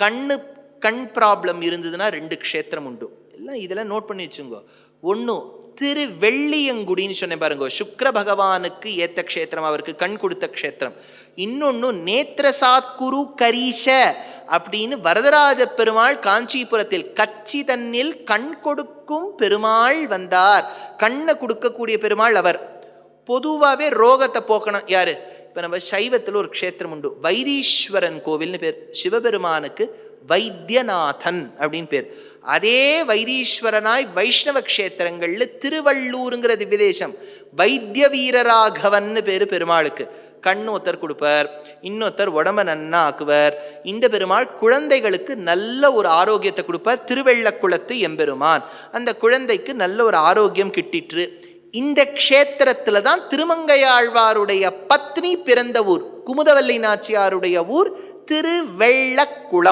கண்ணு கண் ப்ராப்ளம் இருந்ததுன்னா ரெண்டு க்ஷேத்திரம் உண்டு. எல்லாம் இதெல்லாம் நோட் பண்ணி வச்சுங்கோ. ஒன்று திரு வெள்ளியங்குடின்னு சொன்னேன் பாருங்க. சுக்ர பகவானுக்கு ஏத்த க்ஷேத்திரம் அவருக்கு கண் கொடுத்த க்ஷேத்திரம். இன்னொன்று நேத்திரசாத் குரு கரீஷ அப்படின்னு வரதராஜ பெருமாள் காஞ்சிபுரத்தில் கச்சி தன்னில் கண் கொடுக்கும் பெருமாள் வந்தார். கண்ணை கொடுக்கக்கூடிய பெருமாள் அவர். பொதுவாகவே ரோகத்தை போக்கணும். யாரு? இப்போ நம்ம சைவத்தில் ஒரு க்ஷேத்திரம் உண்டு. வைதீஸ்வரன் கோவில்னு பேர். சிவபெருமானுக்கு வைத்தியநாதன் அப்படின்னு பேர். அதே வைதீஸ்வரனாய் வைஷ்ணவ க்ஷேத்திரங்கள்ல திருவள்ளூருங்கிற திவ்யதேசம் வைத்திய வீரராகவன்னு பேர் பெருமாளுக்கு. கண்ணு ஒருத்தர் கொடுப்பார் இன்னொருத்தர் உடம்ப நன்னா ஆக்குவர். இந்த பெருமாள் குழந்தைகளுக்கு நல்ல ஒரு ஆரோக்கியத்தை கொடுப்பார். திருவெள்ளக்குளத்து எம்பெருமான். அந்த குழந்தைக்கு நல்ல ஒரு ஆரோக்கியம் கிட்டிற்று. இந்த க்ஷேத்திரத்துல தான் திருமங்கையாழ்வாருடைய பத்னி பிறந்த ஊர் குமுதவல்லி நாச்சியாருடைய ஊர் திருவெள்ளக்குளம்.